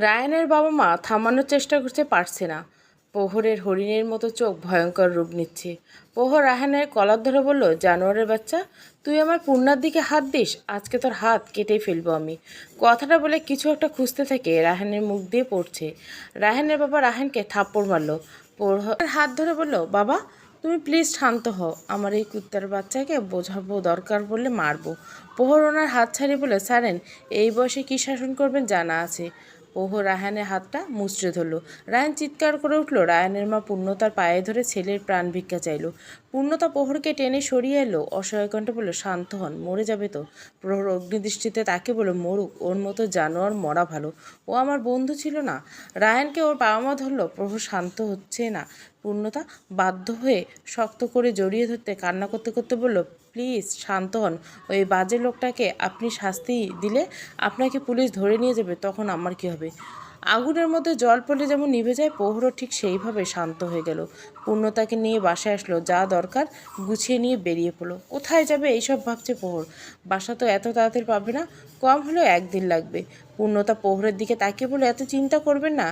রায়ানের বাবা মা থামানোর চেষ্টা করছে পারছে না। প্রহরের হরিণের মতো চোখ ভয়ঙ্কর রূপ নিচ্ছে। প্রহর রাহানের কলার ধরে বলল, জানোয়ারের বাচ্চা, তুই আমার পূর্ণার দিকে হাত দিস, আজকে তোর হাত কেটেই ফেলব আমি। কথাটা বলে কিছু একটা খুঁজতে থাকে রাহানের মুখ দিয়ে পড়ছে। রাহানের বাবা রাহানকে থাপ্পড় মারলো। প্রহর হাত ধরে বলল, বাবা, তুমি প্লিজ শান্ত হও, আমার এই কুত্তার বাচ্চাকে বোঝাবো দরকার বললে মারবো। প্রহর ওনার হাত ছাড়িয়ে বলে সারেন, এই বয়সে কী শাসন করবেন জানা আছে। প্রহর রায়হানের হাতটা মুচড়ে ধরলো। রায়ান চিৎকার করে উঠল। রায়ানের মা পূর্ণতার পায়ে ধরে ছেলের প্রাণ ভিক্ষা চাইল। পূর্ণতা প্রহরকে টেনে সরিয়ে এলো। অসহায় কণ্ঠ বলল, শান্ত হন, মরে যাবে তো। প্রহর অগ্নিদৃষ্টিতে তাকে বলল, মরুক, ওর মতো জানোয়ার মরা ভালো। ও আমার বন্ধু ছিল না। রায়ানকে ওর বাবা মা ধরলো, প্রহর শান্ত হচ্ছে না। পূর্ণতা বাধ্য হয়ে শক্ত করে জড়িয়ে ধরতে, কান্না করতে করতে বলল, প্লিজ শান্ত হন। ওই বাজে লোকটাকে আপনি শাস্তি দিলে আপনাকে পুলিশ ধরে নিয়ে যাবে, তখন আমার কি হবে? আগুনের মধ্যে জল পড়লে যেমন নিভে যায়, প্রহরও ঠিক সেইভাবে শান্ত হয়ে গেল। পূর্ণতাকে নিয়ে বাসায় আসলো, যা দরকার গুছিয়ে নিয়ে বেরিয়ে পড়ল। কোথায় যাবে? এইসব ভাবছে প্রহর। বাসা তো এত তাড়াতাড়ি পাবে না, কম হলেও একদিন লাগবে। পূর্ণতা প্রহরের দিকে তাকিয়ে বলে এত চিন্তা করবেন না,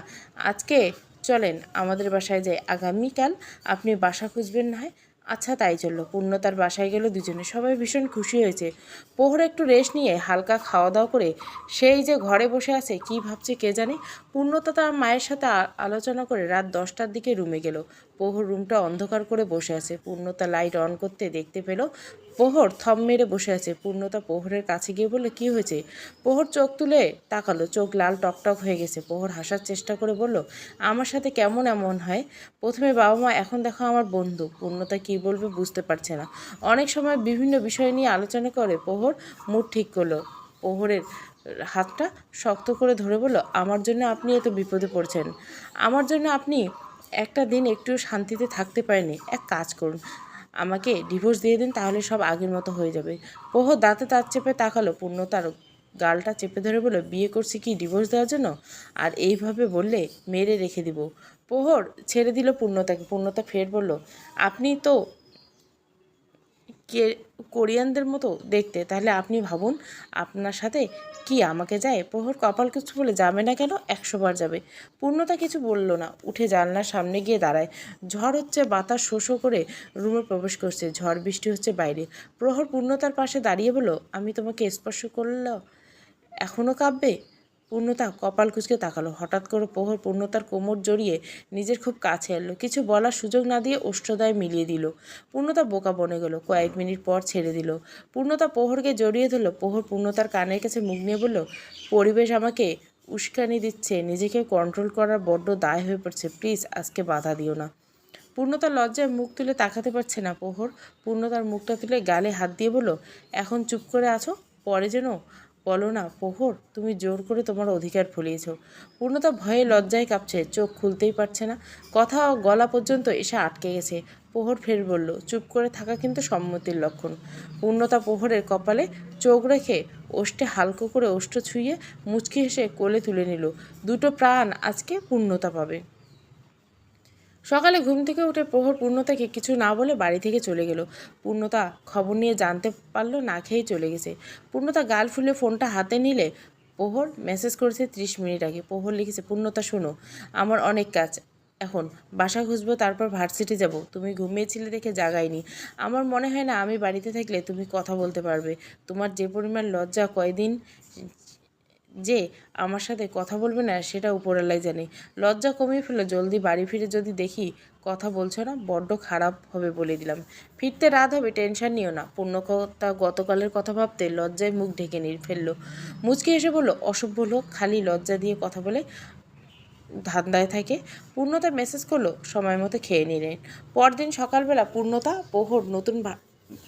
আজকে চলেন আমাদের বাসায় যাই। আগামীকাল আপনি বাসা খুঁজবেন না হয়? আচ্ছা তাই চলল। পূর্ণ তার বাসায় গেল দুজনে। সবাই ভীষণ খুশি হয়েছে। প্রহর একটু রেস্ট নিয়ে হালকা খাওয়া দাওয়া করে সেই যে ঘরে বসে আছে, কি ভাবছে কে জানে? পূর্ণতা তার মায়ের সাথে আলোচনা করে রাত দশটার দিকে রুমে গেল। প্রহর রুমটা অন্ধকার করে বসে আছে। পূর্ণতা লাইট অন করতে দেখতে পেল প্রহর থম মেরে বসে আছে। পূর্ণতা প্রহরের কাছে গিয়ে বলল, কি হয়েছে? প্রহর চোখ তুলে তাকালো, চোখ লাল টকটক হয়ে গেছে। প্রহর হাসার চেষ্টা করে বলল, আমার সাথে কেমন এমন হয়? প্রথমে বাবা মা, এখন দেখো আমার বন্ধু। পূর্ণতা কি বলবে বুঝতে পারছে না। অনেক সময় বিভিন্ন বিষয় নিয়ে আলোচনা করে প্রহর মুড ঠিক করল। প্রহরের হাতটা শক্ত করে ধরে বলল, আমার জন্য আপনি এত বিপদে পড়ছেন। আমার জন্য আপনি একটা দিন একটু শান্তিতে থাকতে পারেনি এক কাজ করুন, আমাকে ডিভোর্স দিয়ে দিন, তাহলে সব আগের মতো হয়ে যাবে। প্রহর দাঁতে দাঁত চেপে তাকালো, পূর্ণতার গালটা চেপে ধরে বলল, বিয়ে করছি কি ডিভোর্স দেওয়ার জন্য? আর এইভাবে বললে, মেরে রেখে দিব। প্রহর ছেড়ে দিল পূর্ণতাকে। পূর্ণতা ফের বলল, আপনি তো কে, কোরিয়ানদের মতো দেখতে। তাহলে আপনি ভাবুন, আপনার সাথে কি আমাকে যায়? প্রহর কপাল কিছু বলে, যাবে না কেন? একশো বার যাবে। পূর্ণতা কিছু বলল না। উঠে জানলার সামনে গিয়ে দাঁড়ায়। ঝড় হচ্ছে, বাতাস শোষ করে রুমে প্রবেশ করছে। ঝড় বৃষ্টি হচ্ছে বাইরে। প্রহর পূর্ণতার পাশে দাঁড়িয়ে বলল, আমি তোমাকে স্পর্শ করল এখনও কাঁপবে? পূর্ণতা কপাল কুচকে তাকালো। হঠাৎ করে প্রহর পূর্ণতার কোমর জড়িয়ে নিজের খুব কাছে এলো। কিছু বলার সুযোগ না দিয়ে ওষ্ঠদায় মিলিয়ে দিল। পূর্ণতা বোকা বনে গেল। কয়েক মিনিট পর ছেড়ে দিল। পূর্ণতা প্রহরকে জড়িয়ে ধরলো। প্রহর পূর্ণতার কানের কাছে মুখ নিয়ে বলল, পরিবেশ আমাকে উস্কানি দিচ্ছে। নিজেকে কন্ট্রোল করার বড্ড দায় হয়ে পড়ছে। প্লিজ আজকে বাধা দিও না। পূর্ণতা লজ্জায় মুখ তুলে তাকাতে পারছে না প্রহর। পূর্ণতার মুখটা তুলে গালে হাত দিয়ে বলল, এখন চুপ করে আছো? পরে যেন বলো না প্রহর তুমি জোর করে তোমার অধিকার ফলিয়েছ। পূর্ণতা ভয়ে লজ্জায় কাঁপছে, চোখ খুলতেই পারছে না। কথা ও গলা পর্যন্ত এসে আটকে গেছে। প্রহর ফের বলল, চুপ করে থাকা কিন্তু সম্মতির লক্ষণ। পূর্ণতা প্রহরের কপালে চোখ রেখে ওষ্ঠে হালকো করে ওষ্ঠ ছুঁয়ে মুচকি হেসে কোলে তুলে নিল, দুটো প্রাণ আজকে পূর্ণতা পাবে। সকালে ঘুম থেকে উঠে প্রহর পূর্ণতাকে কিছু না বলে বাড়ি থেকে চলে গেল। পূর্ণতা খবর নিয়ে জানতে পারল, না খেয়েই চলে গেছে। পূর্ণতা গাল ফুলে ফোনটা হাতে নিলে প্রহর মেসেজ করেছে ত্রিশ মিনিট আগে। প্রহর লিখেছে, পূর্ণতা, শোনো, আমার অনেক কাজ। এখন বাসা খুঁজবো, তারপর ভার্সিটি যাব। তুমি ঘুমিয়েছিলে দেখে জাগাইনি আমার মনে হয় না আমি বাড়িতে থাকলে তুমি কথা বলতে পারবে। তোমার যে পরিমাণ লজ্জা কয়দিন যে আমার সাথে কথা বলবে না, সেটা উপরওয়ালাই জানে। লজ্জা কমিয়ে ফেলো জলদি বাড়ি ফিরে যদি দেখি কথা বলছো না, বড্ড খারাপ হবে বলে দিলাম। ফিরতে রাত হবে, টেনশন নিও না। পূর্ণকতা গতকালের কথা ভাবতে লজ্জায় মুখ ঢেকে নিয়ে ফেলল। মুচকে এসে বলল, অসভ্য লোক, খালি লজ্জা দিয়ে কথা বলে ধান্দায় থাকে। পূর্ণতা মেসেজ করল, সময় মতো খেয়ে নিলেন। পরদিন সকালবেলা পূর্ণতা প্রহর নতুন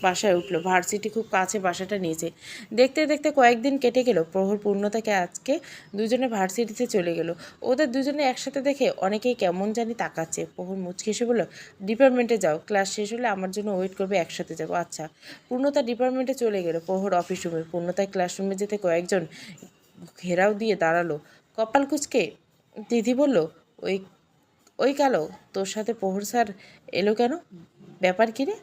বাসায় উঠল। ভার্সিটি খুব কাছে বাসাটা নিয়েছে। দেখতে দেখতে কয়েকদিন কেটে গেল। প্রহর পূর্ণতাকে আজকে দুজনে ভার্সিটিতে চলে গেল। ওদের দুজনে একসাথে দেখে অনেকেই কেমন জানি তাকাচ্ছে। প্রহর মুচকি এসে বলল, ডিপার্টমেন্টে যাও। ক্লাস শেষ হলে আমার জন্য ওয়েট করবে, একসাথে যাব। আচ্ছা পূর্ণতা ডিপার্টমেন্টে চলে গেল। প্রহর অফিস রুমে, পূর্ণতায় ক্লাসরুমে যেতে কয়েকজন ঘেরাও দিয়ে দাঁড়াল। কপাল কুচকে দিদি বলল, ওই ওই কালো, তোর সাথে প্রহর স্যার এলো কেন? ব্যাপার কি রে?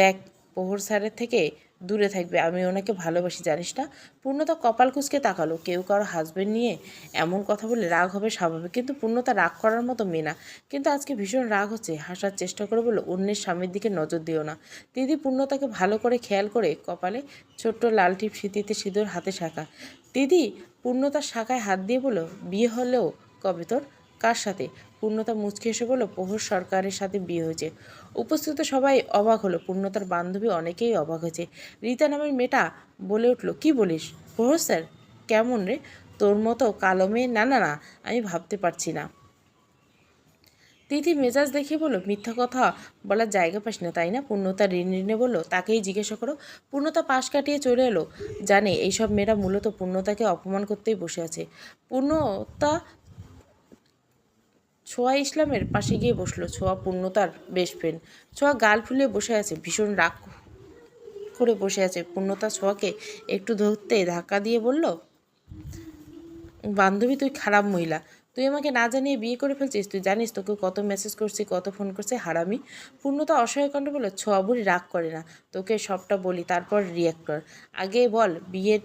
দেখ প্রহর স্যারের থেকে দূরে থাকবে। আমি ওনাকে ভালোবাসি, জানিস না? পূর্ণতা কপাল কুচকে তাকালো। কেউ কারও হাজবেন্ড নিয়ে এমন কথা বলে রাগ হবে স্বাভাবিক, কিন্তু পূর্ণতা রাগ করার মতো মেয়ে না। কিন্তু আজকে ভীষণ রাগ হচ্ছে। হাসার চেষ্টা করে বলল, অন্যের স্বামীর দিকে নজর দিও না। দিদি পূর্ণতাকে ভালো করে খেয়াল করে কপালে ছোট্ট লাল টিপ স্মৃতিতে সিঁদুর হাতে শাখা। দিদি পূর্ণতার শাখায় হাত দিয়ে বলো বিয়ে হলেও কবে তোর? কার সাথে? পূর্ণতা মুচকে এসে বলল প্রহর সরকারের সাথে বিয়ে হয়েছে। উপস্থিত সবাই অবাক হলো। পূর্ণতার বান্ধবী অনেকেই অবাক হয়েছে। রীতা নামের মেয়েটা বলে উঠল, কি বলিস? প্রহর স্যার, কেমন রে? তোর মতো কালো মেয়ে না না না আমি ভাবতে পারছি না। তিথি মেজাজ দেখে বলল, মিথ্যা কথা বলার জায়গা পাস না, তাই না? পূর্ণতা ঋণ ঋণে বলল, তাকেই জিজ্ঞাসা করো। পূর্ণতা পাশ কাটিয়ে চলে এলো। জানে, এইসব মেয়েরা মূলত পূর্ণতাকে অপমান করতেই বসে আছে। পূর্ণতা ছোঁয়া ইসলামের পাশে গিয়ে বসল, ছোঁয়া পূর্ণতার বেস্ট ফ্রেন্ড ছোঁয়া গাল ফুলিয়ে বসে আছে, ভীষণ রাগ করে বসে আছে। পূর্ণতা ছোঁয়াকে একটু ধরতে ধাক্কা দিয়ে বলল, বান্ধবী, তুই খারাপ মহিলা। তুই আমাকে না জানিয়ে বিয়ে করে ফেলছিস? তুই জানিস তোকে কত মেসেজ করছি, কত ফোন করছে? হারামি। পূর্ণতা অসহায় কণ্ঠ বলে ছোঁয়া বুড়ি রাগ করে না। তোকে সবটা বলি, তারপর রিয়াক্ট কর। আগে বল, বিয়ে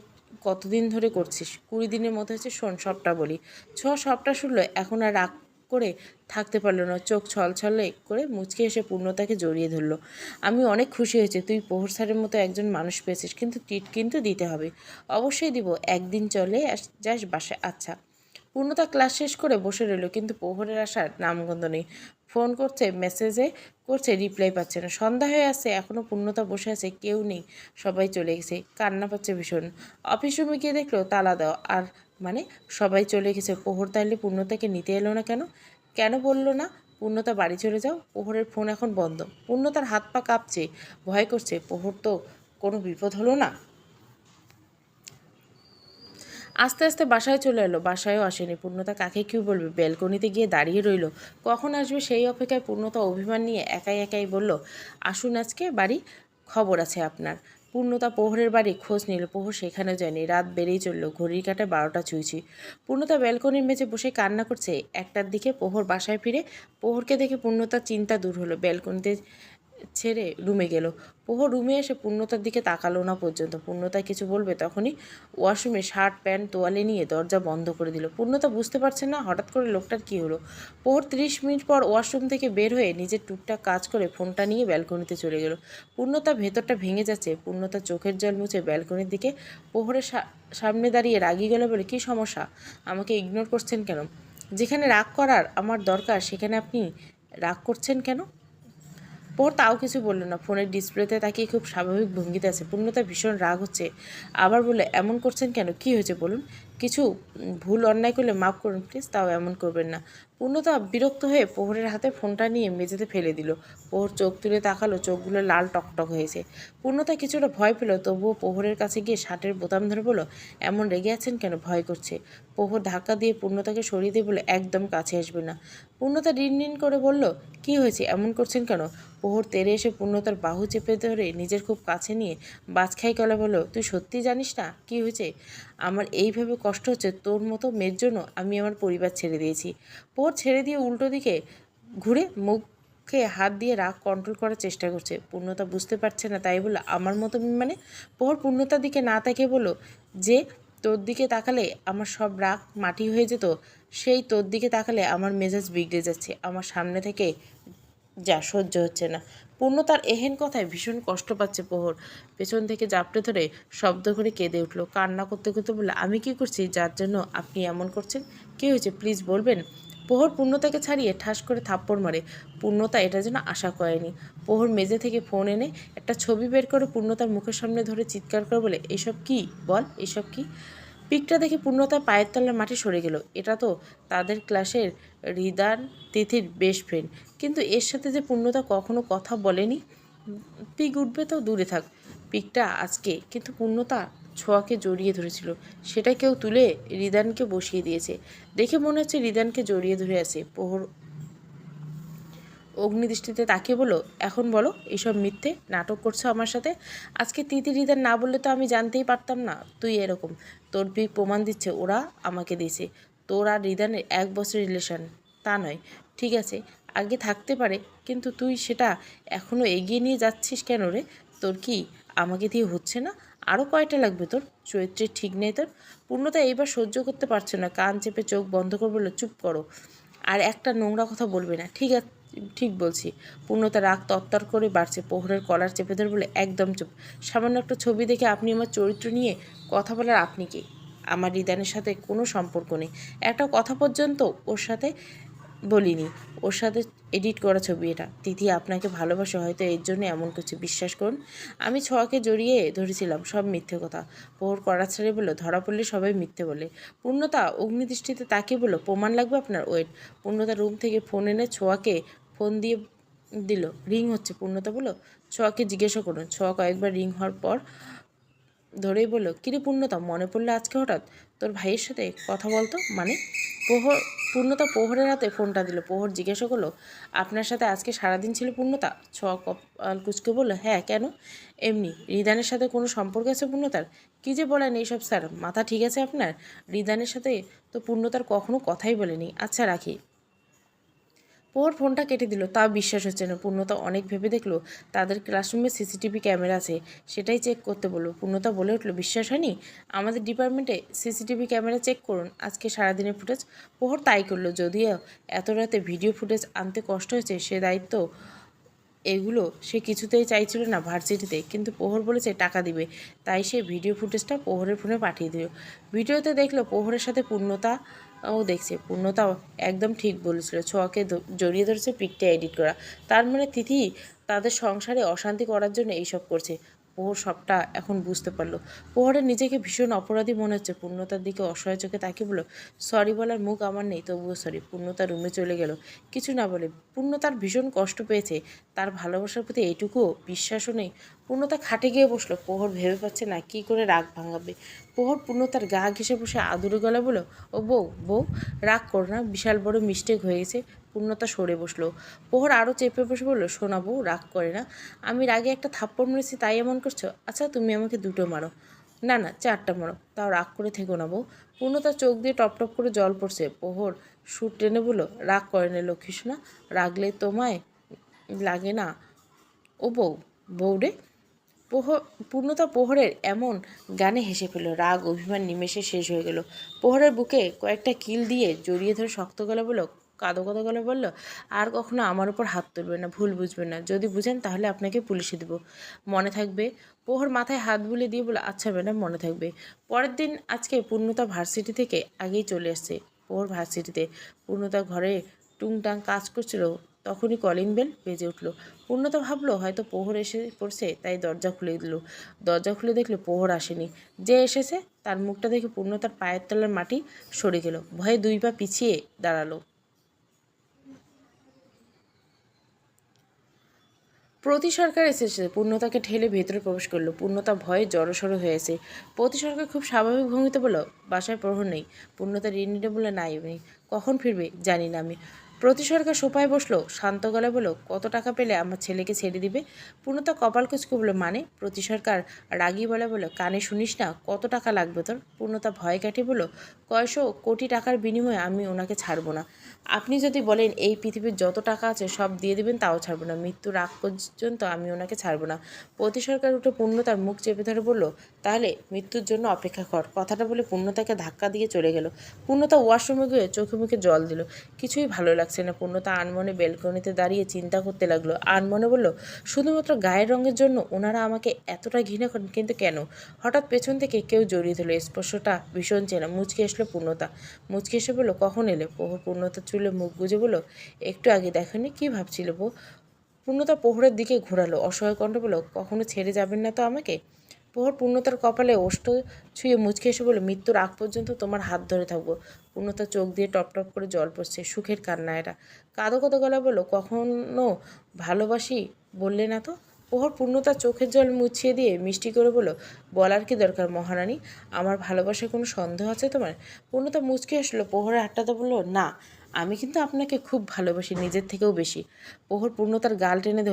কতদিন ধরে করছিস? কুড়ি দিনের মতো হচ্ছে, শোন, সবটা বলি। ছোঁয়া সবটা শুনলো, এখন আর রাগ করে থাকতে পারল না। চোখ ছলছলে করে মুচকে এসে পূর্ণতাকে জড়িয়ে ধরলো। আমি অনেক খুশি হয়েছি। তুই প্রহর স্যারের মতো একজন মানুষ পেয়েছিস, কিন্তু টিট কিন্তু দিতে হবে। অবশ্যই দিব। একদিন চলে যাস বাসায়। আচ্ছা। পূর্ণতা ক্লাস শেষ করে বসে রইল, কিন্তু প্রহরের আসার নামগন্ধ নেই। ফোন করছে, মেসেজে করছে, রিপ্লাই পাচ্ছে না। সন্ধ্যা হয়ে আসছে এখনও পূর্ণতা বসে আছে, কেউ নেই। সবাই চলে গেছে। কান্না পাচ্ছে ভীষণ। অফিস রুমে গিয়ে দেখল, তালা দেওয়া। আর মানে সবাই চলে গেছে। প্রহর তাইলে পূর্ণতাকে নিতে এলো না কেন? কেন বলল না? পূর্ণতা বাড়ি চলে যাও। প্রহরের ফোন এখন বন্ধ। পূর্ণতার হাত পা কাঁপছে, ভয় করছে। প্রহর তো কোনো বিপদ হলো না। আস্তে আস্তে বাসায় চলে এলো। বাসায়ও আসেনি। পূর্ণতা কাকে কি বলবে? ব্যালকনিতে গিয়ে দাঁড়িয়ে রইল। কখন আসবে সেই অপেক্ষায় পূর্ণতা অভিমান নিয়ে একাই একাই বলল, আসুন আজকে, বাড়ি। খবর আছে আপনার। পূর্ণতা প্রহরের বাড়ি খোঁজ নিল প্রহর সেখানে যায়নি। রাত বেড়েই চলল, ঘড়ির কাটে বারোটা ছুঁইছি। পূর্ণতা ব্যালকনির মেঝে বসে কান্না করছে। একটার দিকে প্রহর বাসায় ফিরে প্রহরকে দেখে পূর্ণতা চিন্তা দূর হলো। ব্যালকনিতে ছেড়ে রুমে গেল। প্রহর রুমে এসে পূর্ণতার দিকে তাকালো না পর্যন্ত। পূর্ণতা কিছু বলবে তখনই ওয়াশরুমে শার্ট, প্যান্ট, তোয়ালে নিয়ে দরজা বন্ধ করে দিল। পূর্ণতা বুঝতে পারছে না হঠাৎ করে লোকটার কী হলো। পোহর তিরিশ মিনিট পর ওয়াশরুম থেকে বের হয়ে নিজের টুকটাক কাজ করে ফোনটা নিয়ে ব্যালকনিতে চলে গেল। পূর্ণতা ভেতরটা ভেঙে যাচ্ছে। পূর্ণতা চোখের জল মুছে ব্যালকনির দিকে প্রহরের সা- সামনে দাঁড়িয়ে রাগি গেল বলে, কী সমস্যা? আমাকে ইগনোর করছেন কেন? যেখানে রাগ করার আমার দরকার, সেখানে আপনি রাগ করছেন কেন? পোর তাও কিছু বলল না। ফোনের ডিসপ্লেতে তাকিয়ে খুব স্বাভাবিক ভঙ্গিতে আছে। পূর্ণতা ভীষণ রাগ হচ্ছে। আবার বলে এমন করছেন কেন? কি হয়েছে বলুন? কিছু ভুল অন্যায় করলে মাফ করুন প্লিজ তাও এমন করবেন না। পূর্ণতা বিরক্ত হয়ে পোহরের হাতে ফোনটা নিয়ে মেঝেতে ফেলে দিল। পোহর চোখ তুলে তাকালো, চোখগুলো লাল টকটক হয়েছে। পূর্ণতা কিছুটা ভয় পেল, তবুও পোহরের কাছে গিয়ে শার্টের বোতাম ধরে বলো এমন রেগে আছেন কেন? ভয় করছে। পোহর ধাক্কা দিয়ে পূর্ণতাকে সরিয়ে দিয়ে বলে একদম কাছে আসবে না। পূর্ণতা রিন রিন করে বলল কি হয়েছে? এমন করছেন কেন? পোহর তেরে এসে পূর্ণতার বাহু চেপে ধরে নিজের খুব কাছে নিয়ে বাজখাই গলা বলল, তুই সত্যি জানিস না? কি হয়েছে? আমার এইভাবে কষ্ট হচ্ছে তোর মতো মেয়ের জন্য আমি আমার পরিবার ছেড়ে দিয়েছি। পোহর ছেড়ে দিয়ে উল্টো দিকে ঘুরে মুখ মুখে হাত দিয়ে রাগ কন্ট্রোল করার চেষ্টা করছে। পূর্ণতা বুঝতে পারছে না, তাই বলল, আমার মতো মানে? পোহর পূর্ণতার দিকে না তাকিয়ে বলল, যে তোর দিকে তাকালে আমার সব রাগ মাটি হয়ে যেত। সেই তোর দিকে তাকালে আমার মেজাজ বিগড়ে যাচ্ছে। আমার সামনে থেকে যা সহ্য হচ্ছে না। পূর্ণতার এহেন কথায় ভীষণ কষ্ট পাচ্ছে প্রহর পেছন থেকে জাপটে ধরে শব্দ করে কেঁদে উঠল। কান্না করতে করতে বলল, আমি কি করছি? যার জন্য আপনি এমন করছেন? কী হয়েছে? প্লিজ বলবেন? প্রহর পূর্ণতাকে ছাড়িয়ে ঠাস করে থাপ্পড় মারে। পূর্ণতা এটা যেন আশা করেনি। প্রহর মেজে থেকে ফোন এনে একটা ছবি বের করে পূর্ণতার মুখের সামনে ধরে চিৎকার করে বলে, এসব কি? বল, এসব কি? পিকটা দেখে পূর্ণতা পায়ের তলার মাটি সরে গেল। এটা তো তাদের ক্লাসের হৃদান তিথির বেস্ট ফ্রেন্ড কিন্তু এর সাথে যে পূর্ণতা কখনো কথা বলেনি, পিক উঠবে তো দূরে থাক। পিকটা আজকে কিন্তু পূর্ণতা ছোঁয়াকে জড়িয়ে ধরেছিল। সেটা কেউ তুলে রিদানকে বসিয়ে দিয়েছে। দেখে মনে হচ্ছে রিদানকে জড়িয়ে ধরে আছে। প্রহর অগ্নিদৃষ্টিতে তাকিয়ে বলো এখন বলো এইসব মিথ্যে নাটক করছ আমার সাথে? আজকে তিতি রিদান না বললে তো আমি জানতেই পারতাম না। তুই এরকম, তোর পিক প্রমাণ দিচ্ছে, ওরা আমাকে দিয়েছে। তোর আর রিদানের এক বছর রিলেশন, তা নয়। ঠিক আছে, আগে থাকতে পারে, কিন্তু তুই সেটা এখনও এগিয়ে নিয়ে যাচ্ছিস কেন রে? তোর কি আমাকে দিয়ে হচ্ছে না? আরও কয়টা লাগবে তোর? চরিত্রের ঠিক নেই তোর? পূর্ণতা এইবার সহ্য করতে পারছে না। কান চেপে চোখ বন্ধ করে বলল, চুপ করো। আর একটা নোংরা কথা বলবে না, ঠিক আছে ঠিক বলছি। পূর্ণতা রাগ তত্তর করে বাড়ছে, প্রহরের কলার চেপে ধরে বলে, একদম চুপ। সামান্য একটা ছবি দেখে আপনি আমার চরিত্র নিয়ে কথা বলার আপনি কে? আমার রিদানের সাথে কোনো সম্পর্ক নেই। একটা কথা পর্যন্ত ওর সাথে বলিনি। ওর সাথে এডিট করা ছবি এটা। তিথি আপনাকে ভালোবাসে, হয়তো এর জন্য এমন কিছু বিশ্বাস করুন। আমি ছোঁয়াকে জড়িয়ে ধরেছিলাম, সব মিথ্যে কথা। পোহর করা ছেড়ে বলল ধরা পড়লে সবাই মিথ্যে বলে। পূর্ণতা অগ্নিদৃষ্টিতে তাকিয়ে বলল, প্রমাণ লাগবে আপনার ওয়েট পূর্ণতা রুম থেকে ফোন এনে ছোঁয়াকে ফোন দিয়ে দিল। রিং হচ্ছে পূর্ণতা বলল ছোঁয়াকে জিজ্ঞাসা করুন। ছোঁয়া কয়েকবার রিং হওয়ার পর ধরেই বলল, কিরে পূর্ণতা, মনে পড়ল আজকে হঠাৎ? তোর ভাইয়ের সাথে কথা বলতো? মানে? প্রহর পূর্ণতা প্রহরের হাতে ফোনটা দিল। প্রহর জিজ্ঞাসা করল, আপনার সাথে আজকে সারাদিন ছিল পূর্ণতা? ছ কপাল কুচকে বলল হ্যাঁ কেন? এমনি, রিদানের সাথে কোনো সম্পর্ক আছে পূর্ণতার? কী যে বলেন এইসব স্যার? মাথা ঠিক আছে আপনার? রিদানের সাথে তো পূর্ণতার কখনো কথাই বলেনি। আচ্ছা রাখি। পোহর ফোনটা কেটে দিল। তাও বিশ্বাস হচ্ছে না। পূর্ণতা অনেক ভেবে দেখল, তাদের ক্লাসরুমে সিসিটিভি ক্যামেরা আছে। সেটাই চেক করতে বলল। পূর্ণতা বলে উঠল, বিশ্বাস হয়নি? আমাদের ডিপার্টমেন্টে সিসিটিভি ক্যামেরা চেক করুন। আজকে সারাদিনের ফুটেজ পোহর তাই করল। যদিও এত রাতে ভিডিও ফুটেজ আনতে কষ্ট হয়েছে, সে দায়িত্ব এগুলো সে কিছুতেই চাইছিল না ভার্সিটিতে। কিন্তু পোহর বলেছে, টাকা দিবে। তাই সে ভিডিও ফুটেজটা প্রহরের ফোনে পাঠিয়ে দিল। ভিডিওতে দেখল, পোহরের সাথে পূর্ণতা ও দেখছে পূর্ণতাও একদম ঠিক বলেছিল। ছোঁয়াকে জড়িয়ে ধরেছে পিকটা এডিট করা। তার মানে তিথি তাদের সংসারে অশান্তি করার জন্য এইসব করছে। প্রহর সবটা এখন বুঝতে পারল। প্রহরের নিজেকে ভীষণ অপরাধী মনে হচ্ছে। পূর্ণতার দিকে অসহায় চোখে তাকিয়ে বলল, সরি বলার মুখ আমার নেই, তবুও সরি। পূর্ণতা রুমে চলে গেল। কিছু না বলে পূর্ণতার ভীষণ কষ্ট পেয়েছে। তার ভালোবাসার প্রতি এইটুকুও বিশ্বাসও নেই। পূর্ণতা খাটে গিয়ে বসল। পোহর ভেবে পাচ্ছে না কি করে রাগ ভাঙাবে। পোহর পূর্ণতার গা ঘেসে বসে আদুরে গলা বলো ও বউ বউ, রাগ করো না, বিশাল বড় মিস্টেক হয়ে গেছে। পূর্ণতা সরে বসল। প্রহর আরও চেপে বসে বলল শোনা বউ রাগ করে না। আমি রাগে একটা থাপ্পড় মেরেছি, তাই এমন করছ? আচ্ছা তুমি আমাকে দুটো মারো। না না, চারটা মারো। তাও রাগ করে থেকো না বউ। পূর্ণতার চোখ দিয়ে টপ টপ করে জল পড়ছে। প্রহর সুর টেনে বলল, রাগ করে না লক্ষ্মীসোনা রাগলে তোমায় লাগে না। ও বউ বউ রে? পূর্ণতা প্রহরের এমন গানে হেসে ফেল রাগ, অভিমান, নিমেষে শেষ হয়ে গেল। প্রহরের বুকে কয়েকটা কিল দিয়ে জড়িয়ে ধরে শক্ত গলা বলল কাদো কাদো গলা বলল, আর কখনো আমার উপর হাত তুলবে না, ভুল বুঝবেন না। যদি বুঝেন তাহলে আপনাকে পুলিশে দেবো। মনে থাকবে, পোহর মাথায় হাত বুলিয়ে দিয়ে বলে আচ্ছা ম্যাডাম, মনে থাকবে। পরের দিন আজকে পূর্ণতা ভার্সিটি থেকে আগেই চলে এসছে পোহর ভার্সিটিতে। পূর্ণতা ঘরে টুংটাং কাজ করছিল, তখনই কলিং বেল বেজে উঠল। পূর্ণতা ভাবলো, হয়তো পোহর এসে পড়ছে, তাই দরজা খুলে দিল। দরজা খুলে দেখল পোহর আসেনি। যে এসেছে, তার মুখটা দেখে পূর্ণতার পায়ের তলার মাটি সরে গেল। ভয়ে দুই পা পিছিয়ে দাঁড়াল। প্রতি সরকার এসেছে। পূর্ণতাকে ঠেলে ভেতরে প্রবেশ করল। পূর্ণতা ভয়ে জড়সড় হয়েছে প্রতি সরকার খুব স্বাভাবিক ভঙ্গিতে বলল, বাসায় প্রহর নেই। পূর্ণতা ঋণ বলে নাই কখন ফিরবে জানি না আমি। প্রতি সরকার সোফায় বসল, শান্ত গলায় বলল, কত টাকা পেলে আমার ছেলেকে ছেড়ে দিবে? পূর্ণতা কপাল কুচকে বলল মানে? প্রতি সরকার রাগি বলে বলল, কানে শুনিস না, কত টাকা লাগবে তোর? পূর্ণতা ভয় কাটিয়ে বলল, কয়শো কোটি টাকার বিনিময়ে আমি ওনাকে ছাড়বো না। আপনি যদি বলেন এই পৃথিবীর যত টাকা আছে সব দিয়ে দিবেন, তাও ছাড়বো না। মৃত্যুর আগ পর্যন্ত আমি ওনাকে ছাড়বো না। প্রতি সরকার উঠে পূর্ণতার মুখ চেপে ধরে বলল, তাহলে মৃত্যুর জন্য অপেক্ষা কর। কথাটা বলে পূর্ণতাকে ধাক্কা দিয়ে চলে গেল। পূর্ণতা ওয়াশরুমে গিয়ে চোখে মুখে জল দিল। কিছুই ভালো লাগছে না পূর্ণতা আনমনে বেলকনিতে দাঁড়িয়ে চিন্তা করতে লাগল। আনমনে বলল, শুধুমাত্র গায়ের রঙের জন্য ওনারা আমাকে এতটা ঘৃণা করেন, কিন্তু কেন? হঠাৎ পেছন থেকে কেউ জড়িয়ে ধরলো। স্পর্শটা ভীষণ চেনা, মুচকে এসলো পূর্ণতা। মুচকে এসে বলল, কখন এলে? প্রহর পূর্ণতা চুলে মুখ গুজে বলল, একটু আগে দেখনি কি ভাবছিল পূর্ণতা প্রহরের দিকে ঘোরালো। অসহায় কণ্ঠ বলল, কখনো ছেড়ে যাবেন না তো আমাকে? পূর্ণতার কপালে ওষ্ঠ ছুঁয়ে মুচকে এসে বলল, মৃত্যুর আগ পর্যন্ত তোমার হাত ধরে থাকব। পূর্ণতা চোখ দিয়ে টপ টপ করে জল পড়ছে, সুখের কান্না এটা। কাদো কাদো গলা বলল, কখনো ভালোবাসি? বললে না তো। প্রহর পূর্ণতার চোখের জল মুছিয়ে দিয়ে মিষ্টি করে বলল, বলার কি দরকার মহারানী? আমার ভালোবাসায় কোনো সন্দেহ আছে তোমার? পূর্ণতা মুচকে আসলো প্রহরের হাতটাতে বলল, না। আমি কিন্তু আপনাকে খুব ভালোবাসি, নিজের থেকেও বেশি। প্রহর পূর্ণতার গাল টেনে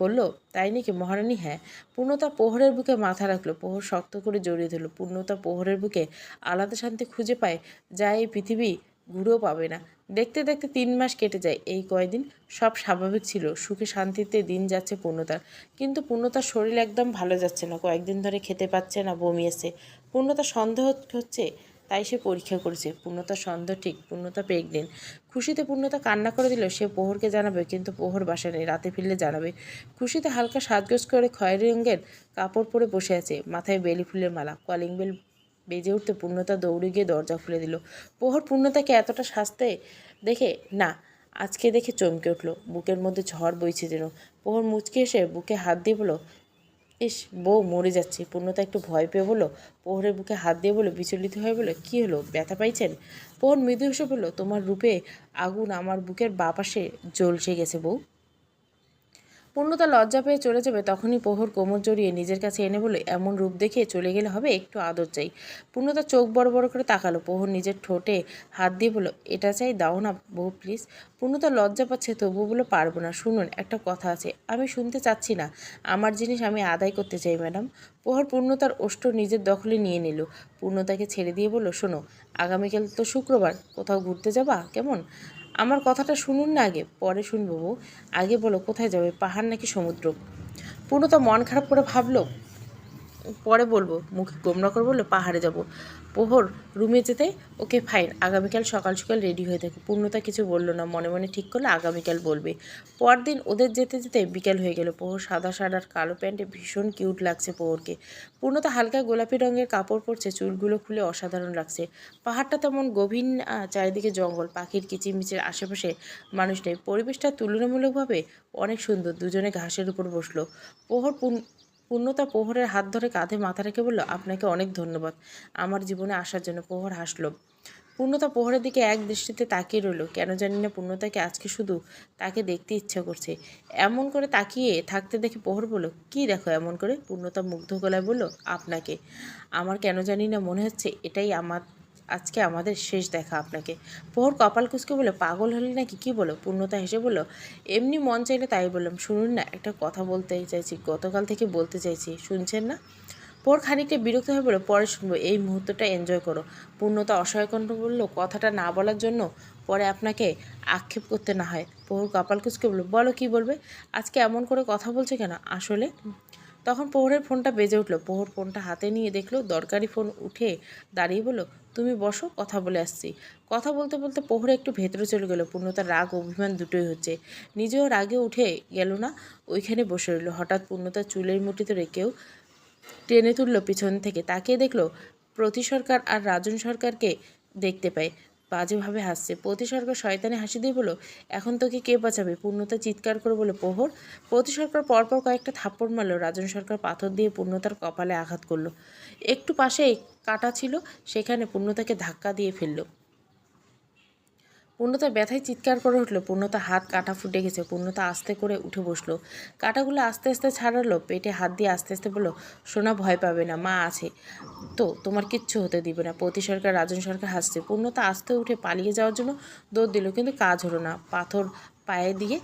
বলল, তাই নাকি মহারানী? হ্যাঁ। পূর্ণতা প্রহরের বুকে মাথা রাখল প্রহর শক্ত করে জড়িয়ে ধরলো। পূর্ণতা প্রহরের বুকে আলাদা শান্তি খুঁজে পায়, যা এই পৃথিবী ঘুরেও পাবে না। দেখতে দেখতে তিন মাস কেটে যায়, এই কয়দিন সব স্বাভাবিক ছিল, সুখে শান্তিতে দিন যাচ্ছে পূর্ণতার। কিন্তু পূর্ণতার শরীর একদম ভালো যাচ্ছে না, কয়েকদিন ধরে খেতে পাচ্ছে না, বমি এসে। পূর্ণতা সন্দেহ হচ্ছে তাই সে পরীক্ষা করেছে। পূর্ণতা সন্দেহ ঠিক, পূর্ণতা প্রেগনেন্ট খুশিতে পূর্ণতা কান্না করে দিল সে পোহরকে জানাবে, কিন্তু পোহর বাসা নেই, রাতে ফিরলে জানাবে। খুশিতে হালকা সাজগোজ করে খয়েরি রঙের কাপড় পরে বসে আছে, মাথায় বেলি ফুলের মালা। কলিং বেল বেজে উঠতে পূর্ণতা দৌড়ে গিয়ে দরজা খুলে দিল। পোহর পূর্ণতাকে এতটা সাজতে দেখে, না, আজকে দেখে চমকে উঠল। বুকের মধ্যে ঝড় বইছে যেন। পোহর মুচকে এসে বুকে হাত দিয়ে বলো ইস, বউ মরে যাচ্ছে। পূর্ণতা একটু ভয় পেয়ে বলো পোহরের বুকে হাত দিয়ে বলো বিচলিত হয়ে বলো কী হলো? ব্যথা পাইছেন? পোহর মৃদু হেসে বলল, তোমার রূপে আগুন আমার বুকের বাপাশে জ্বলসে গেছে বউ। পূর্ণতা লজ্জা পেয়ে চলে যাবে তখনই প্রহর কোমর জড়িয়ে নিজের কাছে এনে বলে, এমন রূপ দেখে চলে গেলে হবে? একটু আদর চাই। পূর্ণতা চোখ বড় বড় করে তাকালো। প্রহর নিজের ঠোঁটে হাত দিয়ে বলল, এটা চাই, দাও না বউ প্লিজ পূর্ণতা লজ্জা পাচ্ছে তবু বলে পারব না। শুনুন, একটা কথা আছে, আমি শুনতে চাচ্ছি না। আমার জিনিস আমি আদায় করতে চাই, ম্যাডাম। প্রহর পূর্ণতার ওষ্ঠ নিজের দখলে নিয়ে নিল। পূর্ণতাকে ছেড়ে দিয়ে বলল, শোনো, আগামীকাল তো শুক্রবার, কোথাও ঘুরতে যাবা? কেমন? আমার কথাটা শুনুন না আগে, পরে শুনব আগে বলো, কোথায় যাবে? পাহাড় নাকি সমুদ্র? পূর্ণতা মন খারাপ করে ভাবলো পরে বলব, মুখে গোমরা করে বলল পাহাড়ে যাব। প্রহর রুমে যেতে, ওকে ফাইন আগামীকাল সকাল সকাল রেডি হয়ে থাকে। পূর্ণতা কিছু বলল না, মনে মনে ঠিক করলে আগামীকাল বলবে। পরদিন ওদের যেতে যেতে বিকেল হয়ে গেল। প্রহর সাদা সাদার কালো প্যান্টে ভীষণ কিউট লাগছে প্রহরকে। পূর্ণতা হালকা গোলাপি রঙের কাপড় পরছে, চুলগুলো খুলে অসাধারণ লাগছে। পাহাড়টা তেমন গভীর চারিদিকে জঙ্গল, পাখির কিচিরমিচির আশেপাশে মানুষ নেই। পরিবেশটা তুলনামূলকভাবে অনেক সুন্দর, দুজনে ঘাসের উপর বসল। প্রহর পূর্ণতা প্রহরের হাত ধরে কাঁধে মাথা রেখে বলল, আপনাকে অনেক ধন্যবাদ। আমার জীবনে আসার জন্য প্রহর হাসলো। পূর্ণতা প্রহরের দিকে এক দৃষ্টিতে তাকিয়ে রইল। কেন জানি না পূর্ণতাকে আজকে শুধু তাকে দেখতে ইচ্ছা করছে। এমন করে তাকিয়ে থাকতে দেখে প্রহর বলল, কি দেখো এমন করে? পূর্ণতা মুগ্ধ গলায় বলল, আপনাকে। আমার কেন জানি না মনে হচ্ছে এটাই আমার আজকে আমাদের শেষ দেখা আপনাকে। প্রহর কপাল কুচকে বলে পাগল হলে নাকি? কি বলো? পূর্ণতা হেসে বলল, এমনি মন চাইলে তাই বললাম। শুনুন না, একটা কথা বলতে চাইছি, গতকাল থেকে বলতে চাইছি, শুনছেন না? পর খানিকটা বিরক্ত হয়ে বলে পরে শুনব, এই মুহূর্তটা এনজয় করো। পূর্ণতা অসহায় কণ্ঠ বলল, কথাটা না বলার জন্য পরে আপনাকে আক্ষেপ করতে না হয়। প্রহর কপাল কুচকে বলল, বলো কি বলবে? আজকে এমন করে কথা বলছে কেন? আসলে তখন প্রহরের ফোনটা বেজে উঠল। প্রহর ফোনটা হাতে নিয়ে দেখল, দরকারি ফোন উঠে দাঁড়িয়ে বলল, তুমি বসো, কথা বলে আসছি। কথা বলতে বলতে প্রহরে একটু ভেতরে চলে গেল। পূর্ণতার রাগ অভিমান দুটোই হচ্ছে। নিজেও রাগে উঠে গেল না, ওইখানে বসে রইল। হঠাৎ পূর্ণতার চুলের মুঠিতে রেখেও টেনে তুললো পিছন থেকে। তাকিয়ে দেখল, প্রতি সরকার আর রাজন সরকারকে দেখতে পায়। বাজেভাবে হাসছে। প্রতিসর্গ শয়তানে হাসি দিয়ে বলো এখন তোকে কে বাঁচাবে? পূর্ণতা চিৎকার করে বলে প্রহর প্রতি সরকার পরপর কয়েকটা থাপ্পড় মারল, রাজন সরকার পাথর দিয়ে পূর্ণতার কপালে আঘাত করল। একটু পাশে কাটা ছিল, সেখানে পূর্ণতাকে ধাক্কা দিয়ে ফেলল। পূর্ণতা ব্যথায় চিৎকার করে উঠল, পূর্ণতা হাত কাটা ফুটে গেছে, পূর্ণতা আস্তে করে উঠে বসল। কাটাগুলো আস্তে আস্তে ছাড়ালো, পেটে হাত দিয়ে আস্তে আস্তে বলল, সোনা ভয় পাবে না, মা আছে। তো তোমার কিচ্ছু হতে দিবে না প্রতি সরকার, রাজন সরকার হাসছে। পূর্ণতা আস্তে উঠে পালিয়ে যাওয়ার জন্য দৌড় দিল, কিন্তু কাজ হলো না। পাথর পায়ে দিয়ে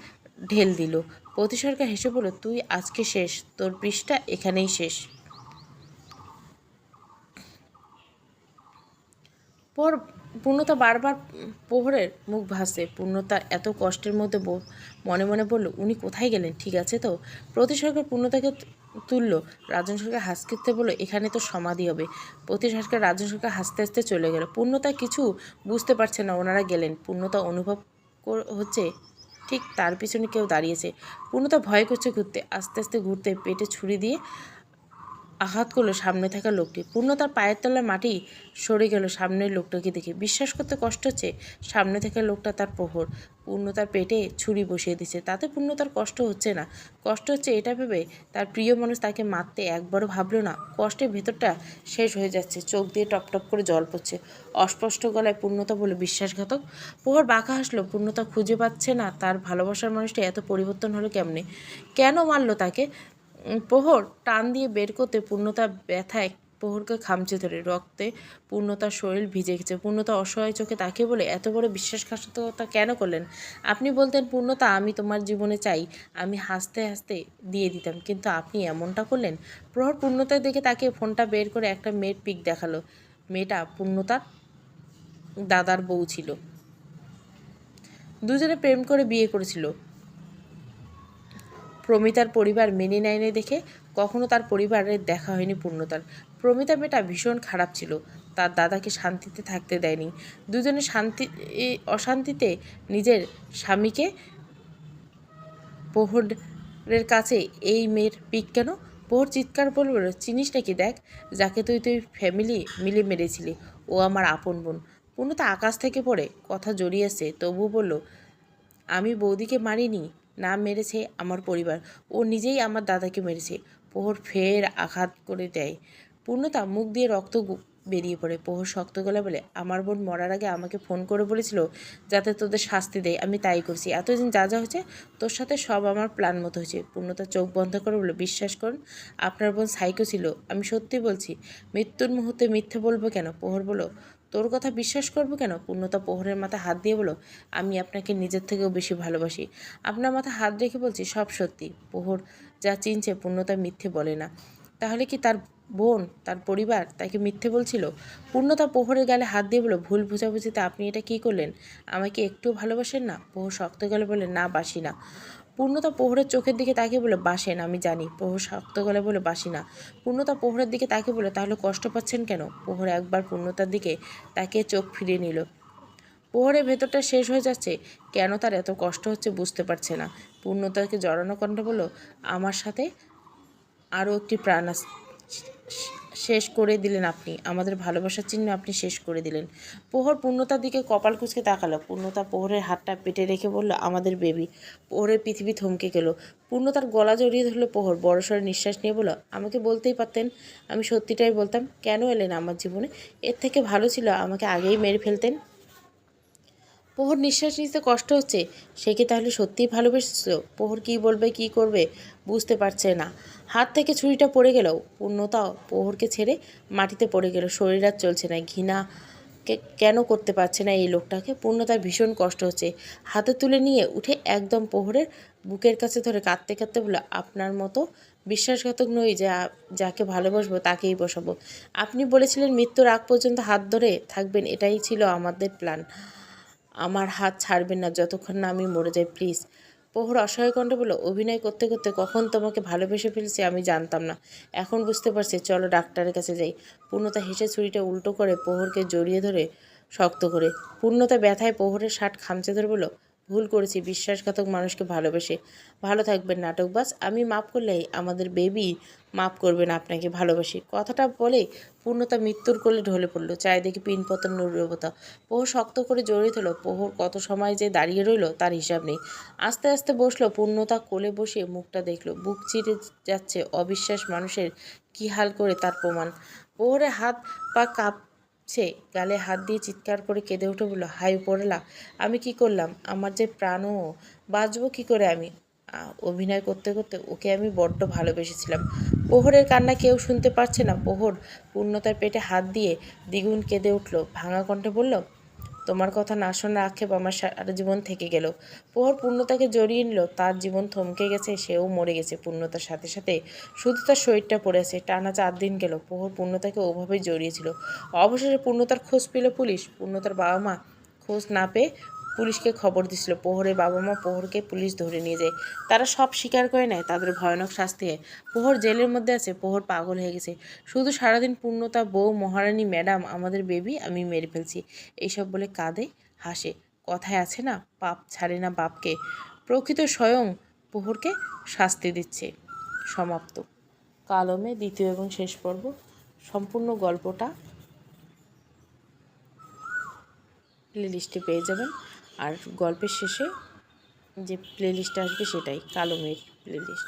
ঢেল দিল। প্রতি সরকার হেসে বলল, তুই আজকে শেষ, তোর পৃষ্ঠা এখানেই শেষ। পর পূর্ণতা বারবার প্রহরের মুখ ভাসে। পূর্ণতা এত কষ্টের মধ্যে মনে মনে বলল, উনি কোথায় গেলেন? ঠিক আছে তো? প্রতি সরকার পূর্ণতাকে তুললো। রাজন সরকার হাসতে বলল, এখানে তো সমাধি হবে। প্রতি সরকার রাজন সরকার হাসতে হাসতে চলে গেল। পূর্ণতা কিছু বুঝতে পারছে না ওনারা গেলেন। পূর্ণতা অনুভব হচ্ছে ঠিক তার পিছনে কেউ দাঁড়িয়েছে। পূর্ণতা ভয় করছে ঘুরতে। আস্তে আস্তে ঘুরতে পেটে ছুরি দিয়ে আঘাত করল সামনে থাকা লোকটি। পূর্ণ তার পায়ের তলায় মাটি সরে গেল সামনের লোকটাকে দেখে। বিশ্বাস করতে কষ্ট হচ্ছে, সামনে থাকা লোকটা তার প্রহর। পূর্ণ তার পেটে ছুরি বসিয়ে দিচ্ছে। তাতে পূর্ণ তার কষ্ট হচ্ছে না। কষ্ট হচ্ছে এটা ভেবে তার প্রিয় মানুষ তাকে মারতে একবারও ভাবলো না। কষ্টের ভেতরটা শেষ হয়ে যাচ্ছে। চোখ দিয়ে টপ টপ করে জল পড়ছে। অস্পষ্ট গলায় পূর্ণতা বলে বিশ্বাসঘাতক। প্রহর বাঁকা হাসলো। পূর্ণতা খুঁজে পাচ্ছে না। তার ভালোবাসার মানুষটা এত পরিবর্তন হলো কেমনে? কেন মারলো তাকে? প্রহর টান দিয়ে বের করতে পূর্ণতা ব্যথায় প্রহরকে খামচে ধরে। রক্তে পূর্ণতার শরীর ভিজে গেছে। পূর্ণতা অসহায় চোখে তাকে বলে এত বড় বিশ্বাসঘাতকতা কেন করলেন? আপনি বলতেন, পূর্ণতা আমি তোমার জীবনে চাই। আমি হাসতে হাসতে দিয়ে দিতাম, কিন্তু আপনি এমনটা করলেন? প্রহর পূর্ণতার দিকে তাকে ফোনটা বের করে একটা মেয়ের পিক দেখাল। মেয়েটা পূর্ণতার দাদার বউ ছিল। দুজনে প্রেম করে বিয়ে করেছিল। প্রমিতার পরিবার মেনে নেয়নি দেখে কখনো তার পরিবারের দেখা হয়নি পূর্ণতার। প্রমিতা মেয়েটা ভীষণ খারাপ ছিল। তার দাদাকে শান্তিতে থাকতে দেয়নি। দুজনে শান্তি অশান্তিতে নিজের স্বামীকে পোহরের কাছে এই মেয়ের পিক কেন? পোহর চিৎকার বলবে, চিনিস নাকি? দেখ, যাকে তুই তুই ফ্যামিলি মিলে মেরেছিলি, ও আমার আপন বোন। পূর্ণতা আকাশ থেকে পড়ে, কথা জড়িয়েছে তবু বলল, আমি বৌদিকে মারিনি না মেরেছে আমার পরিবার। ও নিজেই আমার দাদাকে মেরেছে। প্রহর ফের আঘাত করে দেয়। পূর্ণতা মুখ দিয়ে রক্ত বেরিয়ে পড়ে। প্রহর শক্ত গলা বলে, আমার বোন মরার আগে আমাকে ফোন করে বলেছিল যাতে তোদের শাস্তি দেয়। আমি তাই করছি। এতদিন যা যা হয়েছে, তোর সাথে সব আমার প্ল্যান মতো হয়েছে। পূর্ণতা চোখ বন্ধ করে বলে, বিশ্বাস করুন, আপনার বোন সাইকো ছিল। আমি সত্যি বলছি, মৃত্যুর মুহূর্তে মিথ্যে বলব কেন? প্রহর বলো তোর কথা বিশ্বাস করব কেন? পূর্ণতা প্রহরের মাথায় হাত দিয়ে বলো, আমি আপনাকে নিজের থেকেও বেশি ভালোবাসি। আপনার মাথায় হাত রেখে বলছি, সব সত্যি। প্রহর যা চিনছে, পূর্ণতা মিথ্যে বলে না। তাহলে কি তার বোন, তার পরিবার তাকে মিথ্যে বলছিল? পূর্ণতা প্রহরের গালে হাত দিয়ে বলো, ভুল বুঝাবুঝিতে আপনি এটা কি করলেন? আমাকে একটু ভালোবাসেন না? প্রহর শক্ত গেলে বলে, না, বাসি না। পূর্ণতা প্রহরের চোখের দিকে তাকিয়ে বলে বাসেন আমি জানি। প্রহর শক্ত গলে বলে বাসি না। পূর্ণতা প্রহরের দিকে তাকিয়ে বলে তাহলে কষ্ট পাচ্ছেন কেন? প্রহর একবার পূর্ণতার দিকে তাকে চোখ ফিরিয়ে নিল। প্রহরের ভেতরটা শেষ হয়ে যাচ্ছে। কেন তার এত কষ্ট হচ্ছে বুঝতে পারছে না। পূর্ণতাকে জড়ানো কণ্ঠ বলল, আমার সাথে আরও একটি প্রাণ শেষ করে দিলেন আপনি। আমাদের ভালোবাসার চিহ্ন আপনি শেষ করে দিলেন। প্রহর পূর্ণতার দিকে কপাল কুচকে তাকালো। পূর্ণতা প্রহরের হাতটা পেটে রেখে বলল, আমাদের বেবি প্রহরের পৃথিবী থমকে গেল। পূর্ণতার গলা জড়িয়ে ধরলো প্রহর বড়সড় নিঃশ্বাস নিয়ে বলল, আমাকে বলতেই পারতেন। আমি সত্যিটাই বলতাম। কেন এলেন আমার জীবনে? এর থেকে ভালো ছিল আমাকে আগেই মেরে ফেলতেন। প্রহর নিঃশ্বাস নিতে কষ্ট হচ্ছে। সে কি তাহলে সত্যিই ভালোবেসেছিল? প্রহর কী বলবে, কি করবে, বুঝতে পারছে না। হাত থেকে ছুরিটা পড়ে গেলেও পূর্ণতাও প্রহরকে ছেড়ে মাটিতে পড়ে গেল। শরীর আর চলছে না। ঘৃণা কেন করতে পারছে না এই লোকটাকে? পূর্ণতার ভীষণ কষ্ট হচ্ছে। হাতে তুলে নিয়ে উঠে একদম প্রহরের বুকের কাছে ধরে কাঁদতে কাঁদতে বলে আপনার মতো বিশ্বাসঘাতক নই যে যাকে ভালোবাসবো তাকেই বসাবো। আপনি বলেছিলেন মৃত্যুর আগ পর্যন্ত হাত ধরে থাকবেন। এটাই ছিল আমাদের প্ল্যান আমার হাত ছাড়বেন না, যতক্ষণ না আমি মরে যাই, প্লিজ। প্রহর অসহায় কণ্ঠ বলল, অভিনয় করতে করতে কখন তোমাকে ভালোবেসে ফেলছি আমি জানতাম না। এখন বুঝতে পারছি, চলো ডাক্তারের কাছে যাই। পূর্ণতা হেসে ছুরিটা উল্টো করে প্রহরকে জড়িয়ে ধরে শক্ত করে। পূর্ণতা ব্যথায় প্রহরের শার্ট খামচে ধরে বলল ভুল করেছি, বিশ্বাসঘাতক মানুষকে ভালোবেসে। ভালো থাকবেন নাটকবাজ আমি মাফ করলেই আমাদের বেবি মাফ করবেন আপনাকে ভালোবাসি। কথাটা বলে পূর্ণতা মৃত্যুর কোলে ঢলে পড়ল, চারিদিকে পিনপতন নুরবতা প্রহর শক্ত করে জড়িয়ে ধরল প্রহর কত সময় যে দাঁড়িয়ে রইল তার হিসাব নেই। আস্তে আস্তে বসল, পূর্ণতা কোলে বসে মুখটা দেখল, বুক চিরে যাচ্ছে, অবিশ্বাস মানুষের কি হাল করে তার প্রমাণ। পোহরে হাত পা কাঁপছে গালে হাত দিয়ে চিৎকার করে কেঁদে উঠে বলল হাই পড়লা আমি কি করলাম? আমার যে প্রাণও, বাঁচবো কী করে আমি? অভিনয় করতে করতে ওকে আমি বড্ড ভালোবেসেছিলাম। পোহরের কান্না কেউ শুনতে পারছে না। পোহর পূর্ণতার পেটে হাত দিয়ে দ্বিগুণ কেঁদে উঠল। ভাঙা কণ্ঠে বলল তোমার কথা না শোনার আক্ষেপ আমার সারা জীবন থেকে গেল। প্রহর পূর্ণতাকে জড়িয়ে নিল, তার জীবন থমকে গেছে, সেও মরে গেছে পূর্ণতার সাথে সাথে। শুধু তার শরীরটা পড়ে আছে, টানা চার দিন গেল প্রহর পূর্ণতাকে ওভাবেই জড়িয়েছিল অবশেষে পূর্ণতার খোঁজ পেল পুলিশ। পূর্ণতার বাবা মা খোঁজ না পেয়ে পুলিশকে খবর দিছিল, পোহরে বাবা মা পোহরকে পুলিশ ধরে নিয়ে যায়। তারা সব স্বীকার করে নেয় তাদের ভয়ানক শাস্তি হয়। পোহর জেলের মধ্যে আছে, পোহর পাগল হয়ে গেছে। শুধু সারাদিন পূর্ণতা, বউ, মহারানী, ম্যাডাম, আমাদের বেবি, আমি মেরে ফেলছি। এইসব বলে কাঁদে, হাসে। কথায় আছে না, পাপ ছাড়ে না বাপকে। প্রকৃত স্বয়ং পোহরকে শাস্তি দিচ্ছে। সমাপ্ত। কালমে দ্বিতীয় এবং শেষ পর্ব। সম্পূর্ণ গল্পটা প্লেলিস্টে পেয়ে যাবেন। আর গল্পের শেষে যে প্লেলিস্টটা আসবে সেটাই কালো মেঘ প্লেলিস্ট